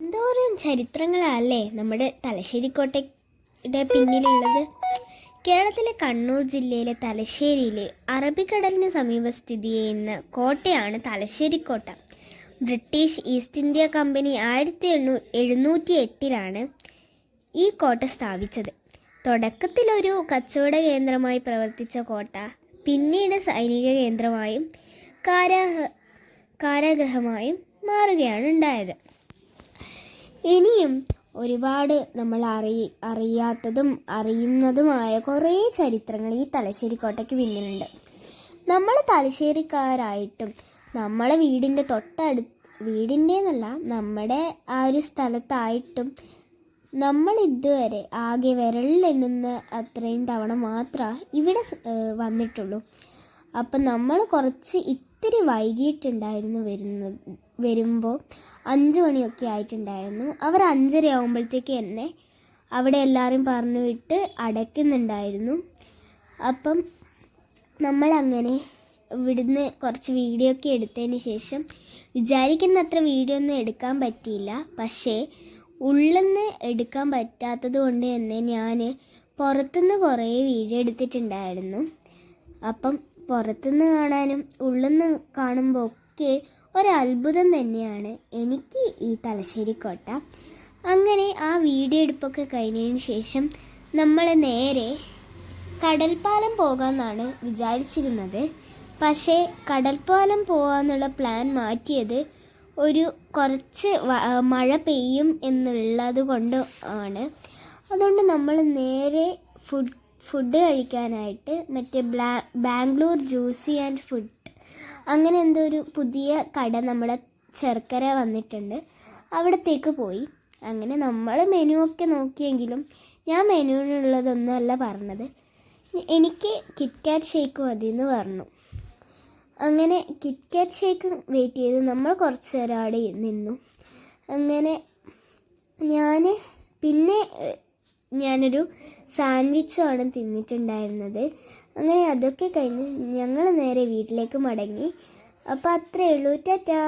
എന്തോരം ചരിത്രങ്ങളല്ലേ നമ്മുടെ തലശ്ശേരിക്കോട്ടയുടെ പിന്നിലുള്ളത്. കേരളത്തിലെ കണ്ണൂർ ജില്ലയിലെ തലശ്ശേരിയിലെ അറബിക്കടലിന് സമീപ സ്ഥിതി ചെയ്യുന്ന കോട്ടയാണ് തലശ്ശേരിക്കോട്ട. ബ്രിട്ടീഷ് ഈസ്റ്റ് ഇന്ത്യ കമ്പനി ആയിരത്തി എണ്ണൂ എഴുന്നൂറ്റി എട്ടിലാണ് ഈ കോട്ട സ്ഥാപിച്ചത്. തുടക്കത്തിലൊരു കച്ചവട കേന്ദ്രമായി പ്രവർത്തിച്ച കോട്ട പിന്നീട് സൈനിക കേന്ദ്രമായും കാരാഗ്രഹമായും മാറുകയാണ് ഉണ്ടായത്. ഇനിയും ഒരുപാട് നമ്മൾ അറി അറിയാത്തതും അറിയുന്നതുമായ കുറേ ചരിത്രങ്ങൾ ഈ തലശ്ശേരി കോട്ടയ്ക്ക് പിന്നിലുണ്ട്. നമ്മൾ തലശ്ശേരിക്കാരായിട്ടും നമ്മളെ വീടിന്റെ തൊട്ടടു വീടിന്റെ എന്നല്ല നമ്മുടെ ആ ഒരു സ്ഥലത്തായിട്ടും നമ്മൾ ഇതുവരെ ആകെ വിരലിലെണ്ണുന്ന അത്രയും തവണ മാത്രമേ ഇവിടെ വന്നിട്ടുള്ളൂ. അപ്പം നമ്മൾ കുറച്ച് ഇത്തിരി വൈകിട്ടുണ്ടായിരുന്നു വരുന്നത് വരുമ്പോൾ അഞ്ച് മണിയൊക്കെ ആയിട്ടുണ്ടായിരുന്നു. അവർ അഞ്ചര ആകുമ്പോഴത്തേക്ക് എന്നെ അവിടെ എല്ലാവരും പറഞ്ഞു വിട്ട് അടയ്ക്കുന്നുണ്ടായിരുന്നു. അപ്പം നമ്മളങ്ങനെ ഇവിടുന്ന് കുറച്ച് വീഡിയോ ഒക്കെ എടുത്തതിന് ശേഷം വിചാരിക്കുന്ന അത്ര വീഡിയോ ഒന്നും എടുക്കാൻ പറ്റിയില്ല. പക്ഷേ ഉള്ളിന്ന് എടുക്കാൻ പറ്റാത്തത് കൊണ്ട് തന്നെ ഞാൻ പുറത്തുനിന്ന് കുറേ വീഡിയോ എടുത്തിട്ടുണ്ടായിരുന്നു. അപ്പം പുറത്തുനിന്ന് കാണാനും ഉള്ളിൽ നിന്ന് കാണുമ്പോൾ ഒക്കെ ഒരത്ഭുതം തന്നെയാണ് എനിക്ക് ഈ തലശ്ശേരി കോട്ട. അങ്ങനെ ആ വീഡിയോ എടുപ്പൊക്കെ കഴിഞ്ഞതിന് ശേഷം നമ്മൾ നേരെ കടൽപ്പാലം പോകാമെന്നാണ് വിചാരിച്ചിരുന്നത്. പക്ഷേ കടൽപ്പാലം പോകാമെന്നുള്ള പ്ലാൻ മാറ്റിയത് ഒരു കുറച്ച് മഴ പെയ്യും എന്നുള്ളത് കൊണ്ട് ആണ്. അതുകൊണ്ട് നമ്മൾ നേരെ ഫുഡ് ഫുഡ് കഴിക്കാനായിട്ട് മറ്റേ ബാംഗ്ലൂർ ജ്യൂസി ആൻഡ് ഫുഡ് അങ്ങനെ എന്തോ ഒരു പുതിയ കട നമ്മുടെ ചെറുക്കര വന്നിട്ടുണ്ട്. അവിടത്തേക്ക് പോയി. അങ്ങനെ നമ്മൾ മെനു ഒക്കെ നോക്കിയെങ്കിലും ഞാൻ മെനുവിനുള്ളതൊന്നുമല്ല പറഞ്ഞത്. എനിക്ക് കിറ്റ്കാറ്റ് ഷേക്ക് മതി എന്ന് പറഞ്ഞു. അങ്ങനെ കിറ്റ്കാറ്റ് ഷേക്ക് വെയിറ്റ് ചെയ്ത് നമ്മൾ കുറച്ച് നേരം അവിടെ നിന്നു. അങ്ങനെ ഞാൻ പിന്നെ ഞാനൊരു സാൻഡ്വിച്ചാണ് തിന്നിട്ടുണ്ടായിരുന്നത്. അങ്ങനെ അതൊക്കെ കഴിഞ്ഞ് ഞങ്ങൾ നേരെ വീട്ടിലേക്ക് മടങ്ങി. അപ്പോൾ അത്രയേ ഉള്ളൂ. ടാറ്റാ.